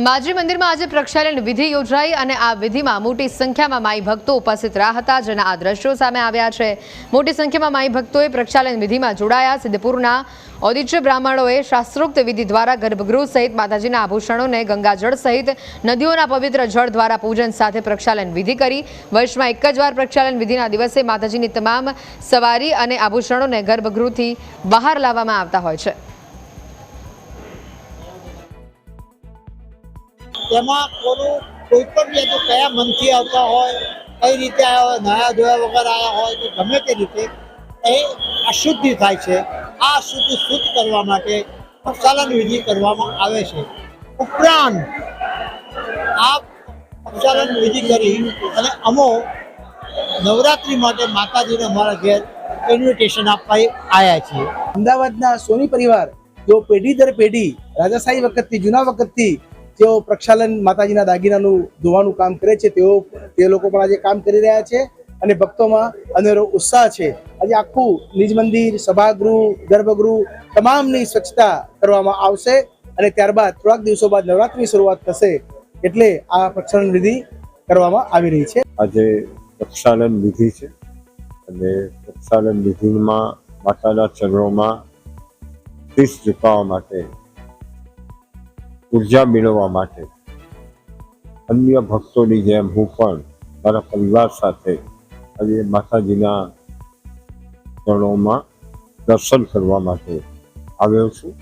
માજી મંદિરમાં આજે પ્રક્ષાલન વિધિ યોજાઈ અને આ વિધિમાં મોટી સંખ્યામાં માઈ ભક્તો ઉપસ્થિત રહ્યા હતા, જેના આ દ્રશ્યો સામે આવ્યા છે. મોટી સંખ્યામાં માઈ ભક્તોએ પ્રક્ષાલન વિધિમાં જોડાયા. સિદ્ધપુરના ઔદિત્ય બ્રાહ્મણોએ શાસ્ત્રોક્ત વિધિ દ્વારા ગર્ભગૃહ સહિત માતાજીના આભૂષણોને ગંગાજળ સહિત નદીઓના પવિત્ર જળ દ્વારા પૂજન સાથે પ્રક્ષાલન વિધિ કરી. વર્ષમાં એક જ વાર પ્રક્ષાલન વિધિના દિવસે માતાજીની તમામ સવારી અને આભૂષણોને ગર્ભગૃહથી બહાર લાવવામાં આવતા હોય છે. તેમાં કોનું કોઈ પણ રીતે કયા મનથી આવતા હોય, કઈ રીતે આવ્યા હોય નયા ધોયા વગર આવ્યા હોય કે ગમે તે રીતે એ અશુદ્ધિ થાય છે. આ અશુદ્ધિ શુદ્ધ કરવા માટે પ્રક્ષાલન વિધિ કરવામાં આવે છે. ઉપરાંત આ પ્રક્ષાલન વિધિ કરી અને અમો નવરાત્રિ માટે માતાજીને અમારા ઘેર ઇન્વિટેશન આપવા આવ્યા છીએ. અમદાવાદના સોની પરિવાર, જો પેઢી દર પેઢી, રાજાશાહી વખતથી, જૂના વખતથી જેઓ પ્રક્ષાલન માતાજીના દાગીનાનું ધોવાનું કામ કરે છે. તેઓ, તે લોકો પણ આજે કામ કરી રહ્યા છે અને ભક્તોમાં અનેરો ઉત્સાહ છે. આજે આખું નિજ મંદિર, સભાગૃહ, ગર્ભગૃહ તમામની સ્વચ્છતા કરવામાં આવશે અને ત્યારબાદ થોડાક દિવસો બાદ નવરાત્રિની શરૂઆત થશે એટલે આ પ્રક્ષાલન વિધિ કરવામાં આવી રહી છે. આજે પ્રક્ષાલન વિધિ છે અને પ્રક્ષાલન વિધિમાં માતાના ચરણોમાં શીશ ઝુકાવવા માટે ઊર્જા મેળવવા માટે. અન્ય ભક્તોની જેમ હું પણ મારા પરિવાર સાથે આજે માતાજીના ચરણોમાં દર્શન કરવા માટે આવ્યો છું.